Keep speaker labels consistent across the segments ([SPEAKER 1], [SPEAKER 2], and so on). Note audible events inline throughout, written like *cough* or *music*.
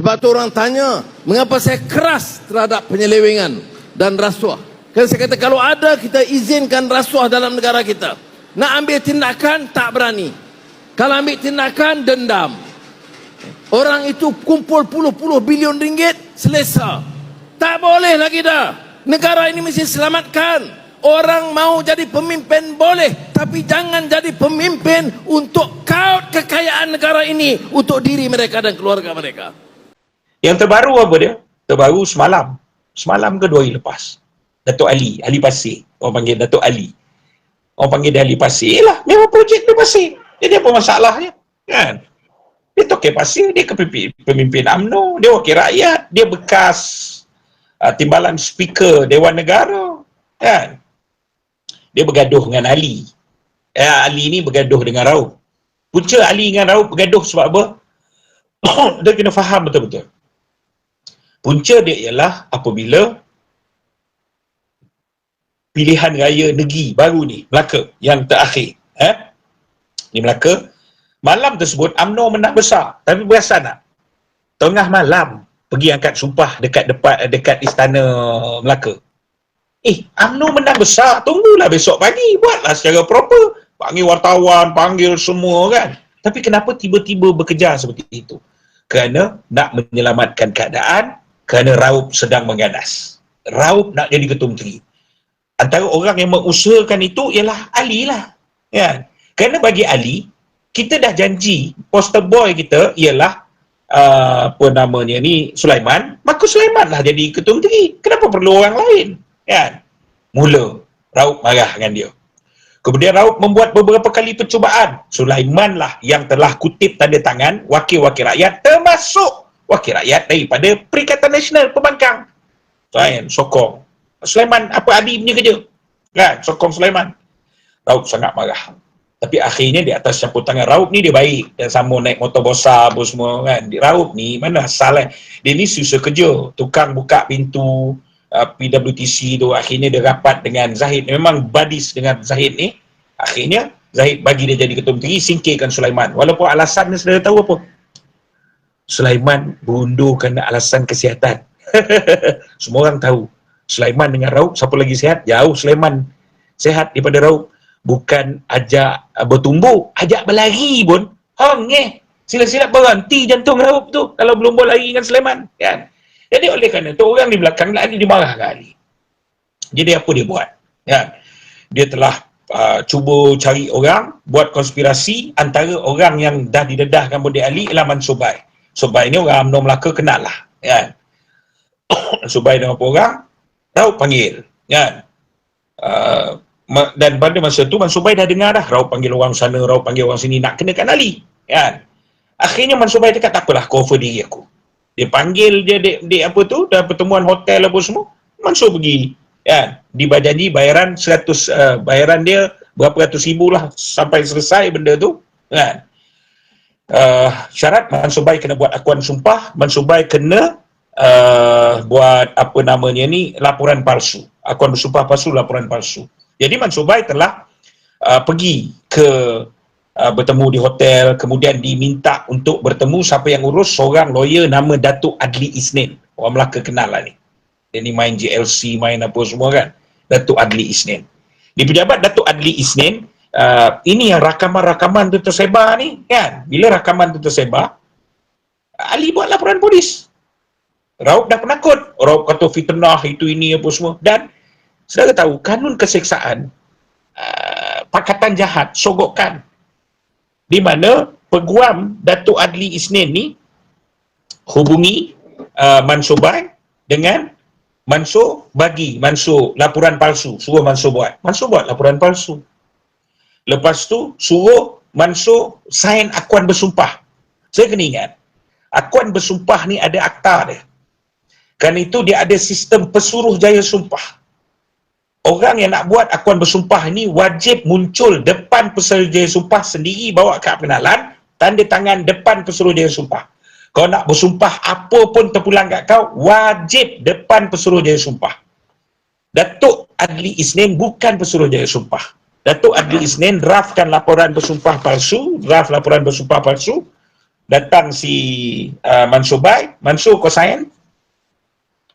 [SPEAKER 1] Sebab tu orang tanya, mengapa saya keras terhadap penyelewengan dan rasuah? Kan saya kata kalau ada kita izinkan rasuah dalam negara kita. Nak ambil tindakan tak berani. Kalau ambil tindakan dendam. Orang itu kumpul puluh-puluh bilion ringgit selesa. Tak boleh lagi dah. Negara ini mesti selamatkan. Orang mau jadi pemimpin boleh Tapi jangan jadi pemimpin Untuk kaut kekayaan negara ini Untuk diri mereka dan keluarga mereka
[SPEAKER 2] Yang terbaru apa dia? Terbaru semalam. Semalam ke dua hari lepas. Datuk Ali, Ali Pasir. Orang panggil Datuk Ali. Orang panggil dia Ali Pasir. Yelah, memang projek dia Pasir. Jadi apa masalahnya? Kan? Dia toke Pasir, dia ke pemimpin, UMNO, dia wakil rakyat, dia bekas uh, timbalan speaker Dewan Negara. Kan? Dia bergaduh dengan Ali. Eh, Ali ni bergaduh dengan Rauf. Punca Ali dengan Rauf bergaduh sebab apa? *coughs* dia kena faham betul-betul. Punca dia ialah apabila pilihan raya negeri baru ni, Melaka, yang terakhir. Eh? Di Melaka, malam tersebut UMNO menang besar. Tapi berasa tak? Tengah malam, pergi angkat sumpah dekat depan dekat istana Melaka. Eh, UMNO menang besar. Tunggulah besok pagi. Buatlah secara proper. Panggil wartawan, panggil semua kan. Tapi kenapa tiba-tiba bekerja seperti itu? Kerana nak menyelamatkan keadaan, kerana Raup sedang mengganas. Raup nak jadi ketua menteri. Antara orang yang mengusahakan itu ialah Ali lah. Ya. Kerana bagi Ali, kita dah janji poster boy kita ialah uh, apa namanya ni Sulaiman, maka Sulaiman lah jadi ketua menteri. Kenapa perlu orang lain? Kan? Mula Raup marah dengan dia. Kemudian Raup membuat beberapa kali percubaan. Sulaiman lah yang telah kutip tanda tangan wakil-wakil rakyat termasuk wakil rakyat daripada Perikatan Nasional Pembangkang. Kan? Sokong. Sulaiman, apa Adi punya kerja? Kan? Sokong Sulaiman. Raup sangat marah. Tapi akhirnya di atas campur tangan Raup ni dia baik. Dia sama naik motor besar apa semua kan. Di Raup ni mana asal eh. Dia ni susah kerja. Tukang buka pintu uh, PWTC tu. Akhirnya dia rapat dengan Zahid. Memang badis dengan Zahid ni. Akhirnya Zahid bagi dia jadi ketua menteri. Singkirkan Sulaiman. Walaupun alasan dia sudah tahu apa. Sulaiman berundur kerana alasan kesihatan. *laughs* Semua orang tahu. Sulaiman dengan Raup, siapa lagi sihat? Jauh Sulaiman sihat daripada Raup. Bukan ajak uh, bertumbuh, ajak berlari pun. Hang eh. Sila-sila berhenti jantung Raup tu kalau belum boleh lari dengan Sulaiman. Kan? Jadi oleh kerana tu orang di belakang lagi dimarah kali. Jadi apa dia buat? Kan? Dia telah uh, cuba cari orang, buat konspirasi antara orang yang dah didedahkan Budi Ali ialah Mansur Bai. Subai ni orang UMNO Melaka kenal lah. Kan? *coughs* Subai dengan apa orang? Raup panggil. Kan? Uh, dan pada masa tu Mansur Bai dah dengar dah Raup panggil orang sana, Raup panggil orang sini nak kenakan Ali. Kan? Akhirnya Mansur Bai cakap tak apalah offer diri aku. Dia panggil dia dek, dek apa tu, dah pertemuan hotel apa semua. Mansur pergi. Kan? Dibajanji bayaran 100 uh, bayaran dia berapa ratus ribu lah sampai selesai benda tu. Kan? Uh, syarat Mansubai kena buat akuan sumpah, Mansubai kena uh, buat apa namanya ni laporan palsu. Akuan bersumpah palsu, laporan palsu. Jadi Mansubai telah uh, pergi ke uh, bertemu di hotel, kemudian diminta untuk bertemu siapa yang urus seorang lawyer nama Datuk Adli Isnin. Orang Melaka kenal lah ni. Dia ni main GLC, main apa semua kan. Datuk Adli Isnin. Di pejabat Datuk Adli Isnin, uh, ini yang rakaman-rakaman tu tersebar ni kan? Bila rakaman tu tersebar Ali buat laporan polis. Raup dah penakut. Raup kata fitnah itu ini apa semua. Dan saudara tahu kanun keseksaan uh, pakatan jahat sogokan di mana peguam Datuk Adli Isnin ni hubungi uh, Mansur Bai dengan Mansur bagi Mansur laporan palsu. Suruh Mansur buat. Mansur buat laporan palsu Lepas tu suruh Mansur sign akuan bersumpah. Saya kena ingat, akuan bersumpah ni ada akta dia. Kan itu dia ada sistem pesuruh jaya sumpah. Orang yang nak buat akuan bersumpah ni wajib muncul depan pesuruh jaya sumpah sendiri bawa kad pengenalan, tanda tangan depan pesuruh jaya sumpah. Kau nak bersumpah apa pun terpulang kat kau, wajib depan pesuruh jaya sumpah. Datuk Adli Isnin bukan pesuruh jaya sumpah. Datuk Adli Isnin draftkan laporan bersumpah palsu, draft laporan bersumpah palsu, datang si uh, Mansur Bai, Mansur sign.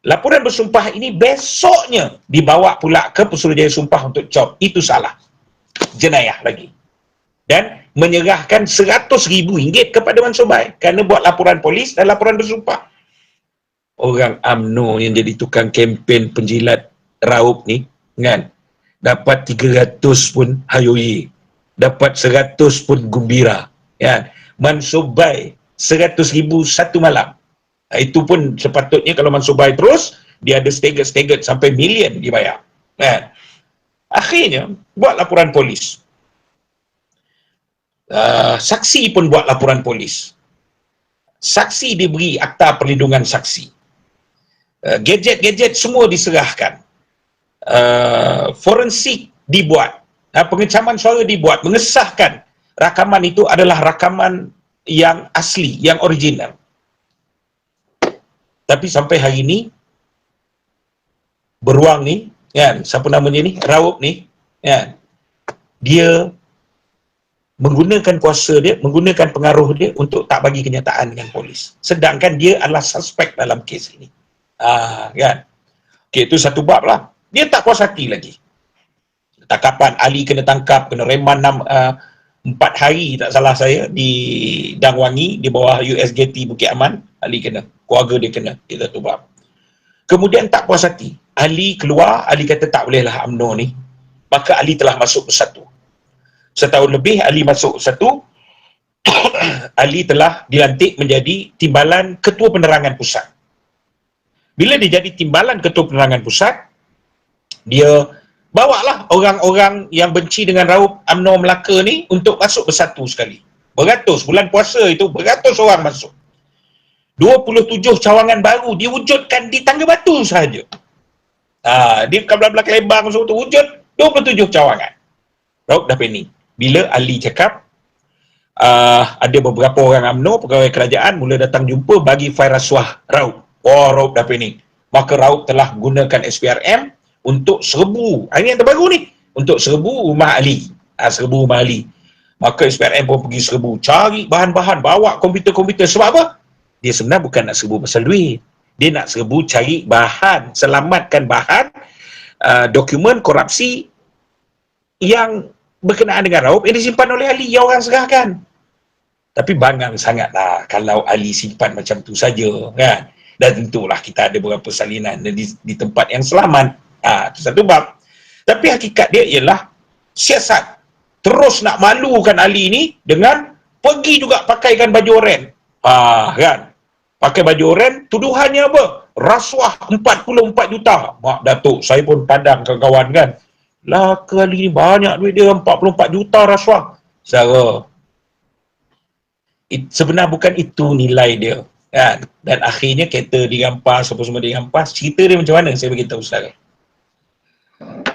[SPEAKER 2] Laporan bersumpah ini besoknya dibawa pula ke Pesuruhjaya Sumpah untuk cop. Itu salah. Jenayah lagi. Dan menyerahkan 100 ribu ringgit kepada Mansur Bai kerana buat laporan polis dan laporan bersumpah. Orang AMNO yang jadi tukang kempen penjilat raup ni, kan? Dapat 300 pun hayoyi. Dapat 100 pun gembira. Kan? Mansur Bai 100 ribu satu malam. Ha, itu pun sepatutnya kalau Mansur Bai terus, dia ada staggered-staggered sampai million dibayar. Kan? Akhirnya, buat laporan polis. Uh, saksi pun buat laporan polis. Saksi diberi akta perlindungan saksi. Uh, gadget-gadget semua diserahkan. Uh, forensik dibuat. Uh, pengecaman suara dibuat. Mengesahkan rakaman itu adalah rakaman yang asli, yang original. Tapi sampai hari ini beruang ni, kan, siapa namanya ni, Raup ni, kan, dia menggunakan kuasa dia, menggunakan pengaruh dia untuk tak bagi kenyataan dengan polis. Sedangkan dia adalah suspek dalam kes ini. Ah, kan? Okay, itu satu bab lah. Dia tak puas hati lagi. Takapan Ali kena tangkap, kena reman enam, uh, empat hari tak salah saya di Dangwangi di bawah USGT Bukit Aman Ali kena. Keluarga dia kena kita tu kemudian tak puas hati. Ali keluar Ali kata tak bolehlah UMNO ni. Maka Ali telah masuk bersatu setahun lebih Ali masuk bersatu *coughs* Ali telah dilantik menjadi timbalan ketua penerangan pusat. Bila dia jadi timbalan ketua penerangan pusat dia bawalah orang-orang yang benci dengan Raup UMNO Melaka ni untuk masuk bersatu sekali beratus bulan puasa itu beratus orang masuk 27 cawangan baru diwujudkan di tangga batu sahaja. Ha, di belah-belah kelembang semua tu wujud 27 cawangan. Raub dah pening. Bila Ali cakap, uh, ada beberapa orang UMNO, pegawai kerajaan mula datang jumpa bagi fail rasuah Raub. Oh, Raub dah pening. Maka Raub telah gunakan SPRM untuk serbu. Ini yang terbaru ni. Untuk serbu rumah Ali. Ha, serbu rumah Ali. Maka SPRM pun pergi serbu. Cari bahan-bahan. Bawa komputer-komputer. Sebab apa? dia sebenarnya bukan nak serbu pasal duit dia nak serbu cari bahan selamatkan bahan uh, dokumen korupsi yang berkenaan dengan Raub yang disimpan oleh Ali yang orang serahkan tapi bangang sangatlah kalau Ali simpan macam tu saja kan dan tentulah kita ada beberapa salinan di, di tempat yang selamat ha, itu satu bab tapi hakikat dia ialah siasat terus nak malukan Ali ni dengan pergi juga pakaikan baju oren ah kan pakai baju oren, tuduhannya apa? Rasuah 44 juta. Mak Datuk, saya pun padang kawan-kawan kan. Lah kali ni banyak duit dia 44 juta rasuah. Secara it, sebenarnya bukan itu nilai dia. Kan? Dan akhirnya kereta dirampas, apa semua dirampas. Cerita dia macam mana saya beritahu saudara.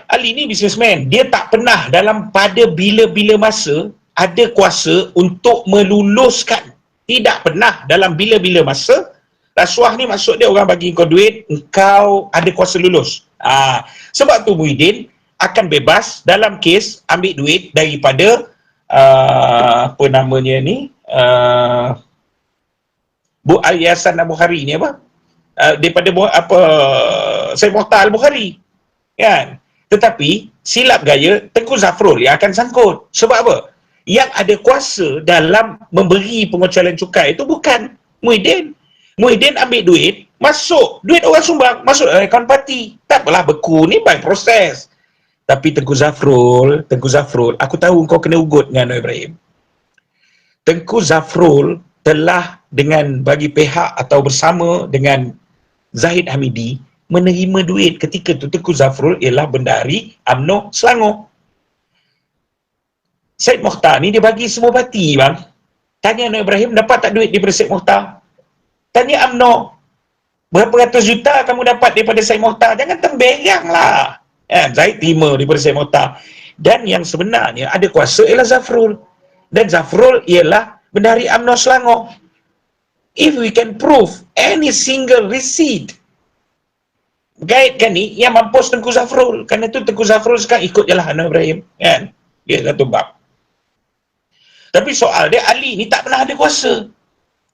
[SPEAKER 2] Ali ni businessman. Dia tak pernah dalam pada bila-bila masa ada kuasa untuk meluluskan tidak pernah dalam bila-bila masa rasuah ni maksud dia orang bagi kau duit engkau ada kuasa lulus ha. sebab tu Muhyiddin akan bebas dalam kes ambil duit daripada uh, apa namanya ni uh, Bu Ayasan Abu Hari ni apa uh, daripada apa Syed Mohtar Al-Bukhari kan tetapi silap gaya Tengku Zafrul yang akan sangkut sebab apa yang ada kuasa dalam memberi pengecualian cukai itu bukan Muhyiddin. Muhyiddin ambil duit, masuk. Duit orang sumbang, masuk akaun parti. Tak apalah beku ni by proses. Tapi Tengku Zafrul, Tengku Zafrul, aku tahu kau kena ugut dengan Anwar Ibrahim. Tengku Zafrul telah dengan bagi pihak atau bersama dengan Zahid Hamidi menerima duit ketika tu Tengku Zafrul ialah bendahari UMNO Selangor. Syed Mukhtar ni dia bagi semua parti bang. Tanya Nur Ibrahim dapat tak duit daripada Syed Mukhtar? Tanya UMNO. Berapa ratus juta kamu dapat daripada Syed Mukhtar? Jangan temberang lah. Ya, Zaid terima daripada Syed Mukhtar. Dan yang sebenarnya ada kuasa ialah Zafrul. Dan Zafrul ialah bendahari UMNO Selangor. If we can prove any single receipt guide kan ni yang mampus Tengku Zafrul. Kerana tu Tengku Zafrul sekarang ikut je lah Nur Ibrahim. Kan? Dia satu bab. Tapi soal dia Ali ni tak pernah ada kuasa.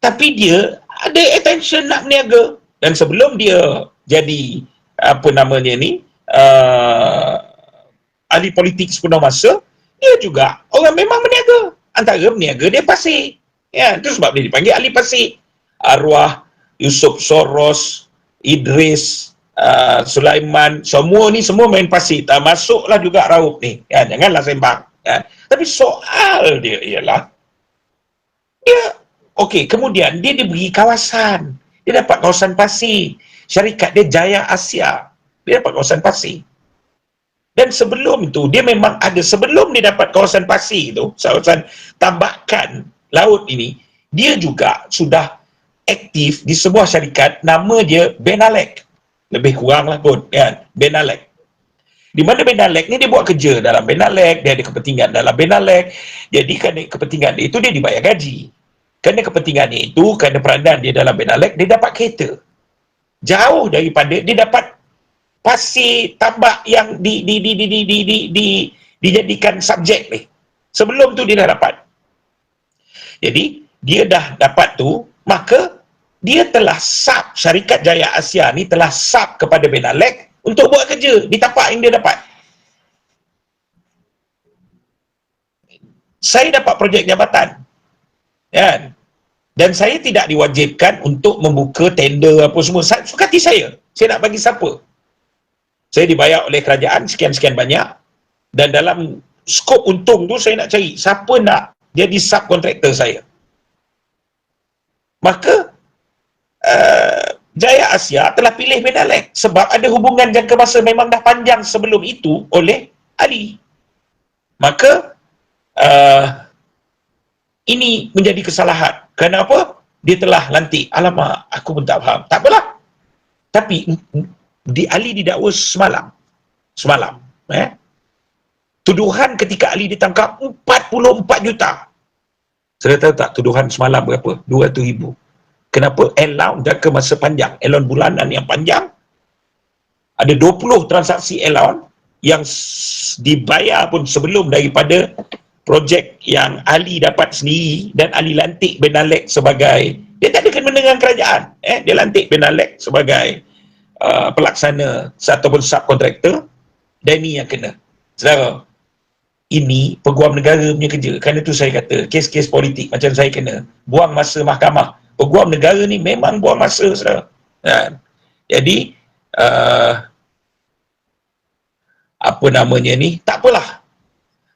[SPEAKER 2] tapi dia ada attention nak berniaga dan sebelum dia jadi apa namanya ni uh, ahli politik sepenuh masa dia juga orang memang berniaga antara berniaga dia pasir ya itu sebab dia dipanggil ahli pasir arwah Yusuf Soros Idris uh, Sulaiman semua ni semua main pasir termasuklah juga Rauf ni. Ya janganlah sembang ya. tapi soal dia ialah dia okey kemudian dia diberi kawasan. Dia dapat kawasan pasir. Syarikat dia Jaya Asia dia dapat kawasan pasir. Dan sebelum tu dia memang ada sebelum dia dapat kawasan pasir tu kawasan tambakan laut ini dia juga sudah aktif di sebuah syarikat nama dia Benalek lebih kurang lah pun kan Benalek. Di mana Benalek ni dia buat kerja dalam Benalek dia ada kepentingan dalam Benalek. Jadi kerana kepentingan dia itu dia dibayar gaji. Kerana kepentingan dia itu kerana peranan dia dalam Benalek dia dapat kereta. Jauh daripada dia dapat pasir tambak yang di di di di di di, di, di dijadikan subjek ni. Sebelum tu dia dah dapat. Jadi dia dah dapat tu maka dia telah sub syarikat Jaya Asia ni telah sub kepada Benalek untuk buat kerja di tapak yang dia dapat. Saya dapat projek jabatan. Kan? Dan saya tidak diwajibkan untuk membuka tender apa semua. Saya, suka hati saya. Saya nak bagi siapa. Saya dibayar oleh kerajaan sekian-sekian banyak. Dan dalam skop untung tu saya nak cari siapa nak jadi subkontraktor saya maka Asia telah pilih Benalek sebab ada hubungan jangka masa memang dah panjang sebelum itu oleh Ali. Maka uh, ini menjadi kesalahan. Kenapa? Dia telah lantik. Alamak, aku pun tak faham. Tak apalah. Tapi di Ali didakwa semalam. Semalam. Eh? Tuduhan ketika Ali ditangkap 44 juta. Saya tahu tak tuduhan semalam berapa? 200 ribu. Kenapa allowance jangka masa panjang, allowance bulanan yang panjang, ada 20 transaksi allowance yang dibayar pun sebelum daripada projek yang Ali dapat sendiri dan Ali lantik Ben Alek sebagai dia tak ada kena dengan kerajaan. Eh dia lantik Ben Alek sebagai uh, pelaksana ataupun subkontraktor dan ini yang kena. Saudara ini peguam negara punya kerja. Kerana tu saya kata, kes-kes politik macam saya kena buang masa mahkamah. Peguam negara ni memang buang masa, saudara. Ha. Jadi, uh, apa namanya ni, tak apalah.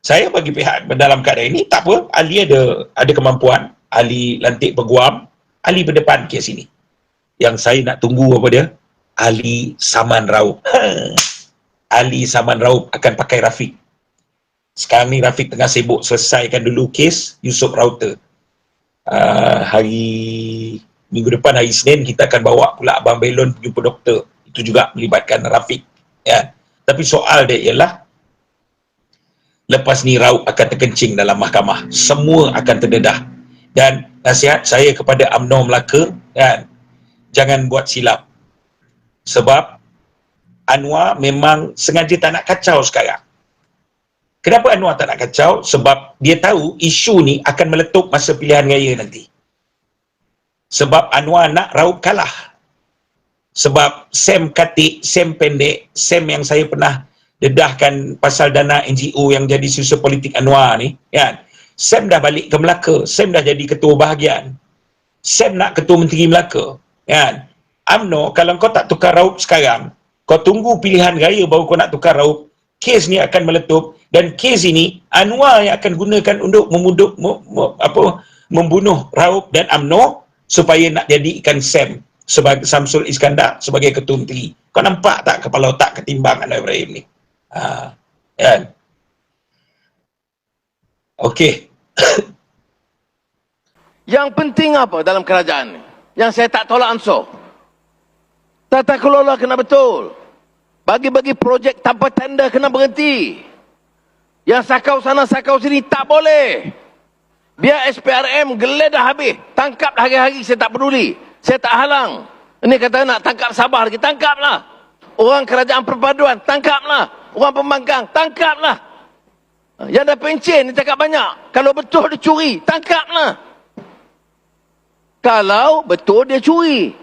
[SPEAKER 2] Saya bagi pihak dalam keadaan ini, tak apa. Ali ada ada kemampuan. Ali lantik peguam. Ali berdepan kes ini. Yang saya nak tunggu apa dia? Ali Saman Raub. *laughs* Ali Saman Raub akan pakai Rafiq sekarang ni Rafiq tengah sibuk selesaikan dulu kes Yusuf Router uh, hari minggu depan hari Senin kita akan bawa pula Abang Belon jumpa doktor. Itu juga melibatkan Rafiq ya. tapi soal dia ialah lepas ni Raub akan terkencing dalam mahkamah. Semua akan terdedah. Dan nasihat saya kepada UMNO Melaka kan, jangan buat silap. Sebab Anwar memang sengaja tak nak kacau sekarang Kenapa Anwar tak nak kacau? Sebab dia tahu isu ni akan meletup masa pilihan raya nanti. Sebab Anwar nak raup kalah. Sebab Sam katik, Sam pendek, Sam yang saya pernah dedahkan pasal dana NGO yang jadi susu politik Anwar ni, kan? Sam dah balik ke Melaka, Sam dah jadi ketua bahagian. Sam nak ketua menteri Melaka, kan? UMNO, kalau kau tak tukar raup sekarang, kau tunggu pilihan raya baru kau nak tukar raup, kes ni akan meletup dan kes ini Anwar yang akan gunakan untuk memuduk mem, mem, apa membunuh Raub dan Amno supaya nak jadikan Sam sebagai Samsul Iskandar sebagai ketua menteri. Kau nampak tak kepala otak ketimbang Anwar Ibrahim ni? Ha, kan? Okey. *coughs*
[SPEAKER 1] Yang penting apa dalam kerajaan ni? Yang saya tak tolak ansur. Tata kelola kena betul. Bagi-bagi projek tanpa tender kena berhenti. Yang sakau sana sakau sini tak boleh. Biar SPRM geledah habis. Tangkap hari-hari saya tak peduli. Saya tak halang. Ini kata nak tangkap Sabah lagi. Tangkaplah. Orang kerajaan perpaduan. Tangkaplah. Orang pembangkang. Tangkaplah. Yang dah pencen ni cakap banyak. Kalau betul dia curi. Tangkaplah. Kalau betul dia curi.